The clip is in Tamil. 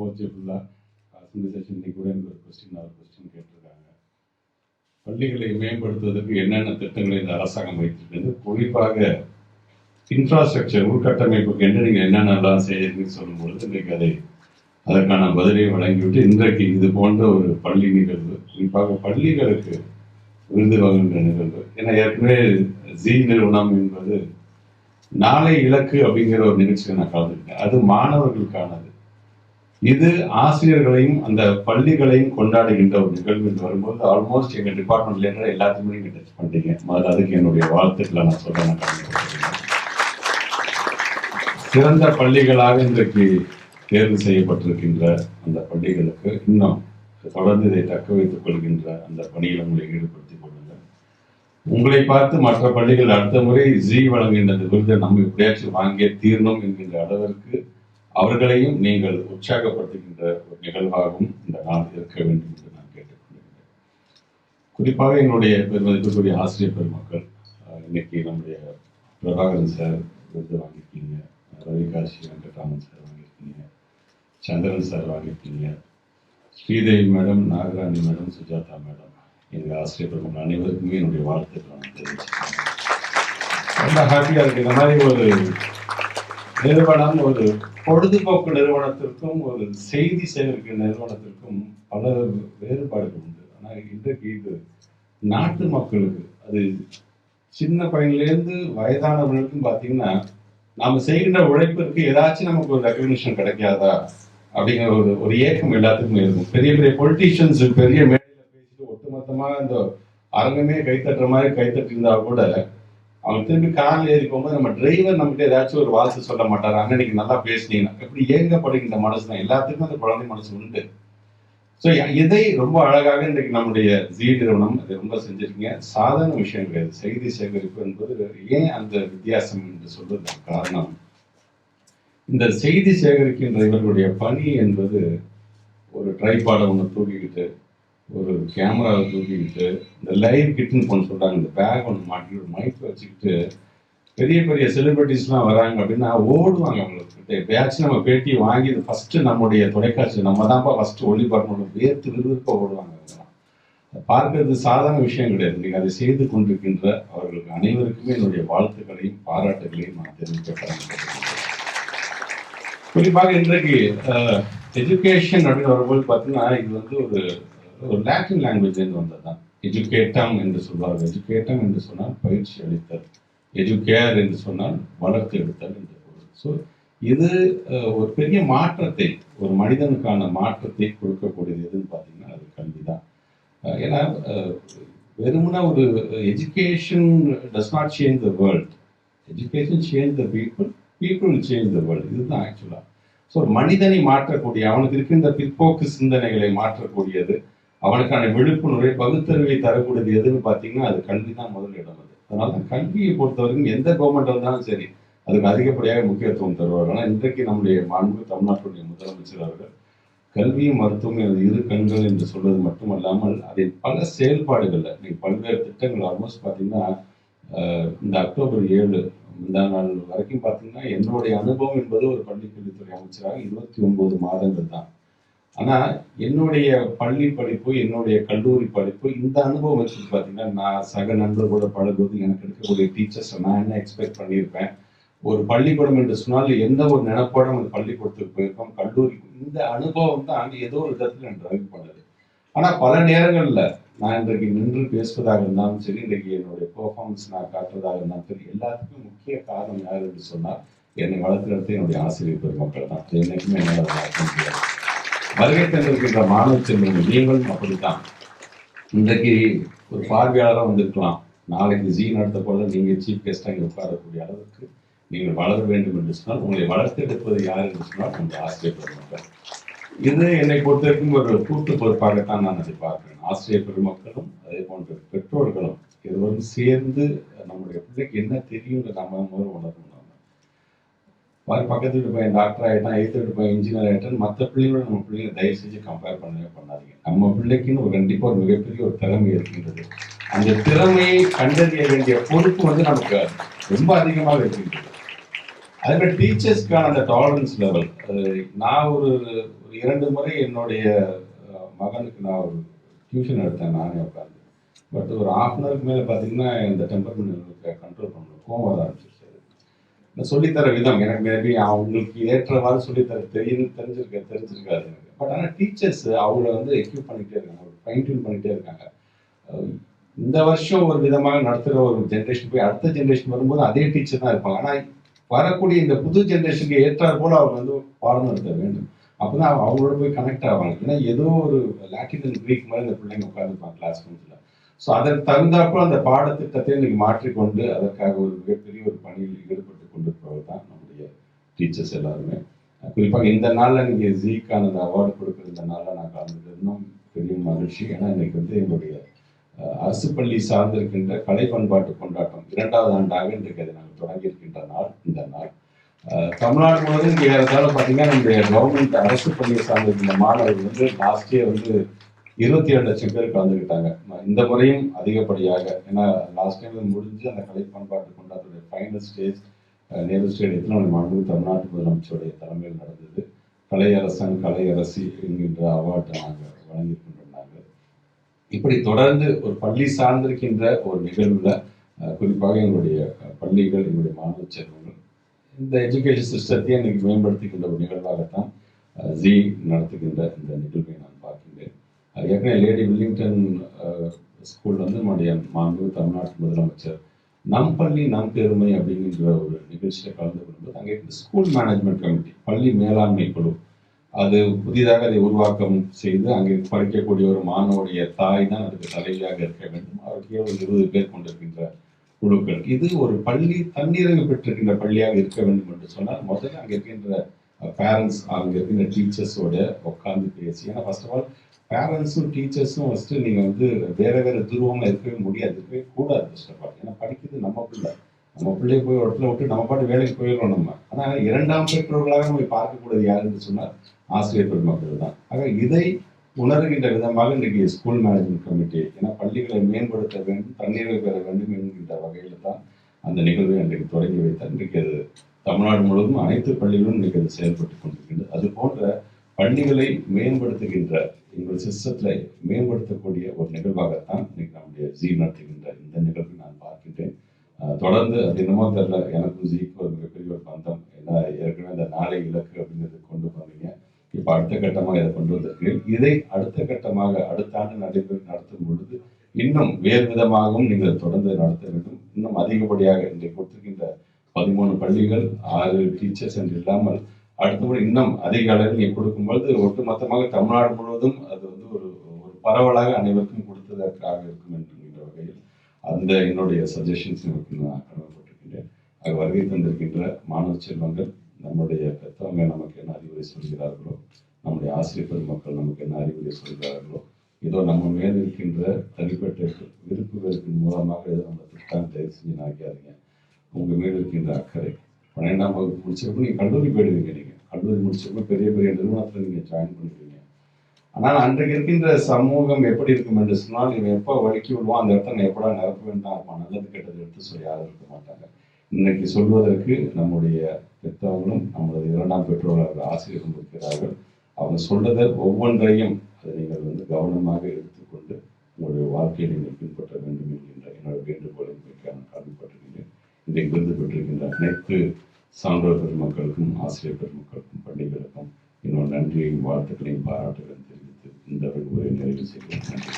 போச்சு ஃபுல்லாக அசம்பிளி செஷன் இன்னைக்கு கூட எனக்கு ஒரு கொஸ்டின் ஒரு கொஸ்டின் கேட்டிருக்காங்க. பள்ளிகளை மேம்படுத்துவதற்கு என்னென்ன திட்டங்களை இந்த அரசாங்கம் வைத்திருக்கிறது? குறிப்பாக இன்ஃப்ராஸ்ட்ரக்சர் உள்கட்டமைப்புக்கு என்ன நீங்கள் என்னென்னலாம் செய்யறீங்கன்னு சொல்லும்பொழுது இன்றைக்கு அதை அதற்கான பதிலை வழங்கிவிட்டு இன்றைக்கு இது போன்ற ஒரு பள்ளி நிகழ்வு குறிப்பாக பள்ளிகளுக்கு விருது வழங்குகின்ற நிகழ்வு. ஏன்னா ஏற்கனவே ஜி நிறுவனம் என்பது நாளை இலக்கு அப்படிங்கிற ஒரு நிகழ்ச்சியை நான் கலந்துக்கிட்டேன். அது மாணவர்களுக்கானது. இது ஆசிரியர்களையும் அந்த பள்ளிகளையும் கொண்டாடுகின்ற ஒரு நிகழ்வு வரும்போது ஆல்மோஸ்ட் எங்கள் டிபார்ட்மெண்ட்ல இருக்கிற எல்லாத்தையுமே நீங்கள் டச் பண்ணிட்டீங்க. முதல்ல அதுக்கு என்னுடைய வாழ்த்துக்களை நான் சொல்றேன். சிறந்த பள்ளிகளாக இன்றைக்கு தேர்வு செய்யப்பட்டிருக்கின்ற அந்த பள்ளிகளுக்கு இன்னும் தொடர்ந்து இதை தக்க வைத்துக் கொள்கின்ற அந்த பணியில் உங்களை ஈடுபடுத்திக் கொள்ளுங்கள். உங்களை பார்த்து மற்ற பள்ளிகள் அடுத்த முறை ஜி வழங்குகின்ற விருதை நம்ம எப்படியாச்சும் வாங்கியே தீரணும் என்கின்ற அளவிற்கு அவர்களையும் நீங்கள் உற்சாகப்படுத்துகின்ற ஒரு நிகழ்வாகவும் இந்த நாள் இருக்க வேண்டும் என்று நான் கேட்டுக்கொள்கிறேன். குறிப்பாக எங்களுடைய பெருமதிப்புக்குரிய ஆசிரியர் பெருமக்கள் இன்னைக்கு நம்முடைய பிரபாகரன் சார் விருது வாங்கியிருக்கீங்க ரவிகாஷி வெங்கட்ராமன் சார் வாங்கியிருக்கீங்க சந்திரன் சார் வாங்கியிருக்கீங்க Sridevi madam Nagarani madam Sujatha madam எங்கள் ஆசிரியர் பெருமக்கள் அனைவருக்குமே என்னுடைய வாழ்த்துக்களை நான் தெரிவிச்சுக்கிறேன். ரொம்ப ஹாப்பியாக இருக்கு. இந்த மாதிரி ஒரு நிறுவனம் ஒரு பொழுதுபோக்கு நிறுவனத்திற்கும் ஒரு செய்தி சேகரிக்கும் நிறுவனத்திற்கும் பல வேறுபாடுகள் உண்டு. ஆனால் இன்றைக்கு இது நாட்டு மக்களுக்கு அது சின்ன பையன்லேருந்து வயதானவர்களுக்கும் பார்த்தீங்கன்னா நாம செய்கின்ற உழைப்பிற்கு ஏதாச்சும் நமக்கு ஒரு ரெக்கக்னிஷன் கிடைக்காதா? அப்படிங்கிற ஒரு ஒரு ஏக்கம் எல்லாத்துக்குமே இருக்கும். பெரிய பெரிய பொலிட்டீஷியன்ஸ் பெரிய மேடையில் பேசிட்டு ஒட்டுமொத்தமாக இந்த அரங்கமே கைத்தட்டுற மாதிரி கைத்தட்டிருந்தா கூட அவங்க திரும்பி காரில் ஏறி போகும்போது நம்ம டிரைவர் நம்மகிட்ட ஏதாச்சும் ஒரு வாழ்த்து சொல்ல மாட்டார். அண்ணன் நல்லா பேசுனீங்கன்னா எப்படி ஏங்கப்படுகின்ற மனசு தான். எல்லாத்துக்கும் அந்த குழந்தை மனசு உண்டு. ஸோ இதை ரொம்ப அழகாக இன்றைக்கு நம்முடைய ஜி நிறுவனம் அதை ரொம்ப செஞ்சிருக்கீங்க. சாதாரண விஷயம் கிடையாது. செய்தி சேகரிப்பு என்பது ஏன் அந்த வித்தியாசம் என்று சொல்வதற்கு காரணம்? இந்த செய்தி சேகரிக்கின்ற இவர்களுடைய பணி என்பது ஒரு ட்ரைபாடை ஒன்று தூக்கிக்கிட்டு ஒரு கேமராவை தூக்கிக்கிட்டு இந்த லைவ் கிட்னு கொண்டு சொல்கிறாங்க இந்த பேக் ஒன்று மாட்டி ஒரு மைக் வச்சுக்கிட்டு பெரிய பெரிய செலிபிரிட்டிஸ்லாம் வராங்க அப்படின்னா ஓடுவாங்க அவங்களுக்கு எப்பயாச்சும் நம்ம பேட்டி வாங்கி ஃபஸ்ட்டு நம்முடைய தொலைக்காட்சி. நம்ம தான்ப்பா ஃபஸ்ட்டு ஒளிபரப்பணும் வேர்த்து விறுவிறுப்பா ஓடுவாங்க அதெல்லாம். பார்க்கறது சாதாரண விஷயம் கிடையாது. நீங்கள் அதை செய்து கொண்டிருக்கின்ற அவர்களுக்கு அனைவருக்குமே என்னுடைய வாழ்த்துக்களையும் பாராட்டுகளையும் நான் தெரிவிக்க குறிப்பாக இன்றைக்கு எஜுகேஷன் அப்படின்னு வரும்போது பார்த்தீங்கன்னா இது வந்து ஒரு ஒரு லாட்டின் லாங்குவேஜ் வந்தது தான் எஜுகேட்டம் என்று சொல்வார்கள். எஜுகேட்டம் என்று சொன்னால் பயிற்சி அளித்தல். எஜுகேர் என்று சொன்னால் வளர்த்து எடுத்தல் என்று பொருள். ஸோ இது ஒரு பெரிய மாற்றத்தை ஒரு மனிதனுக்கான மாற்றத்தை கொடுக்கக்கூடியது எதுன்னு பார்த்தீங்கன்னா அது கல்வி தான் ஏன்னா வெறுமனா ஒரு education does not change the world education change the people people change the world இதுதான் ஆக்சுவலாக ஸோ ஒரு மனிதனை மாற்றக்கூடிய அவனுக்கு இருக்கின்ற பிற்போக்கு சிந்தனைகளை மாற்றக்கூடியது அவனுக்கான விழிப்புணர்வை பகுத்தறிவை தரக்கூடியது எதுன்னு பார்த்தீங்கன்னா அது கல்வி தான் முதல் இடம் அது. அதனால தான் கல்வியை பொறுத்தவரைக்கும் எந்த கவர்மெண்ட் வந்தாலும் சரி அதுக்கு அதிகப்படியாக முக்கியத்துவம் தருவார்கள் ஆனால் இன்றைக்கு நம்முடைய மாண்பு தமிழ்நாட்டுடைய முதலமைச்சர் அவர்கள் கல்வியும் மருத்துவம் எனது இரு கண்கள் என்று சொல்வது மட்டுமல்லாமல் அதில் பல செயல்பாடுகளில் நீங்க பல்வேறு திட்டங்கள் ஆல்மோஸ்ட் பார்த்தீங்கன்னா இந்த அக்டோபர் ஏழு இந்த நாள் வரைக்கும் பார்த்தீங்கன்னா என்னுடைய அனுபவம் என்பது ஒரு பள்ளிக்கல்வித்துறை அமைச்சராக இருபத்தி ஒன்பது மாதங்கள் தான். ஆனா என்னுடைய பள்ளி படிப்பு என்னுடைய கல்லூரி படிப்பு இந்த அனுபவம் வச்சு பார்த்தீங்கன்னா நான் சக நண்பர்களோட பழகுவது எனக்கு இருக்கக்கூடிய டீச்சர்ஸ் நான் என்ன எக்ஸ்பெக்ட் பண்ணியிருப்பேன்? ஒரு பள்ளிக்கூடம் என்று சொன்னால் எந்த ஒரு நினைப்போட அந்த பள்ளிக்கூடத்துக்கு போயிருக்கோம் கல்லூரி இந்த அனுபவம் தான் ஏதோ ஒரு விதத்தில் எனக்கு டிரைவ் பண்ணுது. ஆனா பல நேரங்கள்ல நான் இன்றைக்கு நின்று பேசுவதாக இருந்தாலும் சரி இன்றைக்கு என்னுடைய பெர்ஃபார்மன்ஸ் நான் காட்டுறதாக இருந்தாலும் சரி எல்லாத்துக்கும் முக்கிய காரணம் யார் என்று சொன்னால் என்னை வளர்த்துறது என்னுடைய ஆசிரியர் பெருமக்கள் தான். என்னைக்குமே என்னால் வளர்க்க முடியாது. வருகை தந்திருக்கின்ற மாணவ செல்வங்கள் நீங்களும் அப்படித்தான். இன்றைக்கு ஒரு பார்வையாளராக வந்திருக்கலாம். நாளைக்கு ஜி நடத்த போல நீங்கள் சீஃப் கெஸ்டாக இங்கே உட்காரக்கூடிய அளவுக்கு நீங்கள் வளர வேண்டும் என்று சொன்னால் உங்களை வளர்த்தெடுப்பது யார் என்று சொன்னால் உங்கள் ஆசிரியர் பெருமக்கள். இது என்னை பொறுத்தவரைக்கும் ஒரு கூட்டு பொறுப்பாகத்தான் நான் அதை பார்க்கிறேன். ஆசிரியர் பெருமக்களும் அதே போன்ற பெற்றோர்களும் இருவரும் சேர்ந்து நம்முடைய பிள்ளைக்கு என்ன தெரியும்னு நம்ம முதல்ல உணரணும் மாதிரி பக்கத்து வீட்டு பையன் டாக்டர் ஆகிட்டான் எய்த்து வீட்டு பையன் இன்ஜினியர் ஆகிட்டான் மற்ற பிள்ளைங்களோட நம்ம பிள்ளைங்க தயவு செஞ்சு கம்பேர் பண்ணவே பண்ணாதீங்க. நம்ம பிள்ளைக்குன்னு ஒரு கண்டிப்பாக ஒரு மிகப்பெரிய ஒரு திறமை இருக்கின்றது. அந்த திறமையை கண்டறிய வேண்டிய பொறுப்பு வந்து நமக்கு ரொம்ப அதிகமாக இருக்கின்றது. அதே மாதிரி டீச்சர்ஸ்க்கான அந்த டாலரன்ஸ் லெவல் நான் ஒரு ஒரு இரண்டு முறை என்னுடைய மகனுக்கு நான் ஒரு டியூஷன் எடுத்தேன் நானே உட்காந்து பட் ஒரு ஹாஃப் அன் ஹவருக்கு மேலே பார்த்தீங்கன்னா இந்த டெம்பர்மெண்ட் கண்ட்ரோல் பண்ணணும். கோவம் வர ஆரம்பிச்சிருச்சு. நான் சொல்லித்தர விதம். எனக்கு மேபி அவங்களுக்கு ஏற்றவாறு சொல்லித்தர தெரியுது தெரிஞ்சிருக்க தெரிஞ்சிருக்காது எனக்கு. பட் ஆனால் டீச்சர்ஸ் அவங்கள வந்து எக்யூப் பண்ணிகிட்டே இருக்காங்க. ஃபைன் டியூன் பண்ணிகிட்டே இருக்காங்க. இந்த வருஷம் ஒரு விதமாக நடத்துகிற ஒரு ஜென்ரேஷன் போய் அடுத்த ஜென்ரேஷன் வரும்போது அதே டீச்சர் தான் இருப்பாங்க. ஆனால் வரக்கூடிய இந்த புது ஜென்ரேஷனுக்கு ஏற்றாற் போல் அவங்க வந்து பாடம் நடத்த வேண்டும். அப்போ தான் அவங்களோட போய் கனெக்ட் ஆவாங்க. ஏன்னா ஏதோ ஒரு லாட்டின் அண்ட் கிரீக் மாதிரி இந்த பிள்ளைங்க உட்காந்துருப்பாங்க கிளாஸ் ரூம்ஸில் ஸோ அதற்கு தகுந்தாப்போ அந்த பாடத்திட்டத்தை இன்னைக்கு மாற்றிக்கொண்டு அதற்காக ஒரு மிகப்பெரிய ஒரு பணியில் ஈடுபட்டு கொண்டிருப்பவர் தான் நம்முடைய டீச்சர்ஸ் எல்லாருமே. குறிப்பாக இந்த நாளில் நீங்கள் ஜீக்கான அந்த அவார்டு கொடுக்குற இந்த நாளில் நான் கலந்துக்கிறது இன்னும் பெரிய மகிழ்ச்சி. ஏன்னா இன்னைக்கு வந்து எங்களுடைய அரசு பள்ளி சார்ந்திருக்கின்ற கலை பண்பாட்டு கொண்டாட்டம் இரண்டாவது ஆண்டாக இன்றைக்கு அதை நாங்கள் தொடங்கி இருக்கின்ற நாள் இந்த நாள். தமிழ்நாடு முழுவதும் இங்கே ஏறத்தாழ பார்த்தீங்கன்னா நம்முடைய கவர்மெண்ட் அரசு பள்ளியை சார்ந்திருக்கின்ற மாணவர்கள் வந்து லாஸ்ட் இயர் வந்து இருபத்தி ஏழு லட்சம் பேர் கலந்துக்கிட்டாங்க. இந்த முறையும் அதிகப்படியாக ஏன்னா லாஸ்ட் டைம் முடிஞ்சு அந்த கலை பண்பாட்டு கொண்டாட்டத்துடைய ஃபைனல் ஸ்டேஜ் நேரு ஸ்டேடியத்தில் மாண்பு தமிழ்நாட்டு முதலமைச்சருடைய தலைமையில் நடந்தது. கலையரசன் கலையரசி என்கின்ற அவார்டை நாங்கள் வழங்கி கொண்டிருந்தாங்க. இப்படி தொடர்ந்து ஒரு பள்ளி சார்ந்திருக்கின்ற ஒரு நிகழ்வுல குறிப்பாக எங்களுடைய பள்ளிகள் எங்களுடைய மாணவ செல்வங்கள் இந்த எஜுகேஷன் சிஸ்டத்தையே இன்னைக்கு மேம்படுத்துகின்ற ஒரு நிகழ்வாகத்தான் ஜி நடத்துகின்ற இந்த நிகழ்வை நான் பார்க்கின்றேன். ஏற்கனவே லேடி வில்லிங்டன் ஸ்கூல் வந்து நம்முடைய மாண்பு தமிழ்நாட்டு முதலமைச்சர் நம் பள்ளி நம் பெருமை அப்படிங்கிற ஒரு நிகழ்ச்சியில் கலந்து கொள்ளும்போது அங்கே ஸ்கூல் மேனேஜ்மெண்ட் கமிட்டி பள்ளி மேலாண்மை குழு அது புதிதாக அதை உருவாக்கம் செய்து அங்கே படிக்கக்கூடிய ஒரு மாணவனுடைய தாய் தான் அதுக்கு தலைவியாக இருக்க வேண்டும். அவருக்கு ஒரு இருபது பேர் கொண்டிருக்கின்ற குழுக்கள். இது ஒரு பள்ளி தன்னிறைவு பெற்றிருக்கின்ற பள்ளியாக இருக்க வேண்டும் என்று சொன்னால் முதல்ல அங்கே இருக்கின்ற பேரண்ட்ஸ் அங்கே இருக்கின்ற டீச்சர்ஸோட உட்கார்ந்து பேசி ஏன்னா ஃபர்ஸ்ட் ஆஃப் ஆல் பேரண்ட்ஸும் டீச்சர்ஸும் ஃபஸ்ட்டு நீங்கள் வந்து வேறு வேறு துருவமாக இருக்கவே முடியாது. இருக்கவே கூடாது ஃபர்ஸ்ட் ஆஃப் ஆல் ஏன்னா படிக்கிறது நம்ம பிள்ளை. நம்ம பிள்ளைய போய் இடத்துல விட்டு நம்ம பாட்டு வேலைக்கு போயிடுறோம் நம்ம. ஆனால் இரண்டாம் பெற்றோர்களாக நம்ம பார்க்கக்கூடியது யாருன்னு சொன்னால் ஆசிரியர் பெருமக்கள் தான். ஆக இதை உணர்கின்ற விதமாக இன்றைக்கு ஸ்கூல் மேனேஜ்மெண்ட் கமிட்டி ஏன்னா பள்ளிகளை மேம்படுத்த வேண்டும் தண்ணீரை பெற வேண்டும் என்கின்ற வகையில் தான் அந்த நிகழ்வை அன்றைக்கு தொடங்கி வைத்தார். இன்றைக்கு அது தமிழ்நாடு முழுவதும் அனைத்து பள்ளிகளும் இன்றைக்கு அது செயல்பட்டு கொண்டிருக்கின்றது. அது போன்ற பள்ளிகளை மேம்படுத்துகின்ற எங்கள் சிஸ்டத்தை மேம்படுத்தக்கூடிய ஒரு நிகழ்வாகத்தான் இன்னைக்கு நம்முடைய ஜி நடத்துகின்ற இந்த நிகழ்வை நான் பார்க்கின்றேன். தொடர்ந்து அது என்னமோ தெரில எனக்கும் ஜிக்கு ஒரு மிகப்பெரிய ஒரு பந்தம். ஏன்னா ஏற்கனவே இந்த நாளை இலக்கு அப்படிங்கிறது கொண்டு போனீங்க. இப்போ அடுத்த கட்டமாக இதை கொண்டு வந்திருக்கிறீர்கள் இதை அடுத்த கட்டமாக அடுத்த ஆண்டு நடைபெற நடத்தும் பொழுது இன்னும் வேறு விதமாகவும் நீங்கள் தொடர்ந்து நடத்த வேண்டும். இன்னும் அதிகப்படியாக இன்றைக்கு கொடுத்திருக்கின்ற பதிமூணு பள்ளிகள் ஆறு டீச்சர்ஸ் என்று இல்லாமல் அடுத்தபடி இன்னும் அதிக அளவில் நீங்கள் கொடுக்கும்போது ஒட்டுமொத்தமாக தமிழ்நாடு முழுவதும் அது வந்து ஒரு ஒரு பரவலாக அனைவருக்கும் கொடுத்ததற்காக இருக்கும் என்கின்ற வகையில் அந்த என்னுடைய சஜஷன்ஸ் எனக்கு நான் கடமைப்பட்டிருக்கின்றேன் ஆக வருகை தந்திருக்கின்ற மாணவ செல்வங்கள் நம்முடைய பெற்றவங்க நமக்கு என்ன அறிவுரை சொல்கிறார்களோ நம்முடைய ஆசிரியர் பெருமக்கள் நமக்கு என்ன அறிவுரை சொல்கிறார்களோ இதோ நம்ம மேல் இருக்கின்ற தனிப்பட்ட விருப்பு மூலமாக ஏதோ நம்ம திட்டம் தயவு செஞ்சு நினைக்காதீங்க. உங்கள் மேல் இருக்கின்ற அக்கறை பன்னெண்டாம் வகுப்பு முடிச்சப்போ நீங்க கல்லூரி போயிடுவீங்க நீங்க. கல்லூரி முடிச்சப்போ பெரிய பெரிய நிறுவனத்துல நீங்க ஜாயின் பண்ணுவீங்க ஆனால் அன்றைக்கு இருக்கின்ற சமூகம் எப்படி இருக்கும் என்று சொன்னால் இவன் எப்போ வலிக்கி விடுவான் அந்த இடத்த நான் எப்படா நிரப்ப வேண்டாம் இருப்பான் நல்லது கெட்டது எடுத்து சொல்லி யாரும் இருக்க மாட்டாங்க. இன்னைக்கு சொல்வதற்கு நம்முடைய பெற்றவர்களும் நம்மளது இரண்டாம் பெற்றோர்கள் ஆசிரியரும் இருக்கிறார்கள். அவங்க சொல்றதை ஒவ்வொன்றையும் அதை நீங்கள் வந்து கவனமாக எடுத்துக்கொண்டு உங்களுடைய வாழ்க்கையை நீங்கள் பின்பற்ற வேண்டும் என்கின்ற என்னோட வேண்டுகோளை மிக்க நான் கடமைப்பட்டிருக்கின்றேன் இன்றைக்கு விருது பெற்றிருக்கின்ற அனைத்து சான்றோர் பெருமக்களுக்கும் ஆசிரியர் பெருமக்களுக்கும் பள்ளிகளுக்கும் என்னோட நன்றியையும் வாழ்த்துக்களையும் பாராட்டுகளையும் தெரிவித்து இந்த விடுமுறை நிறைவு செய்கிறேன். நன்றி.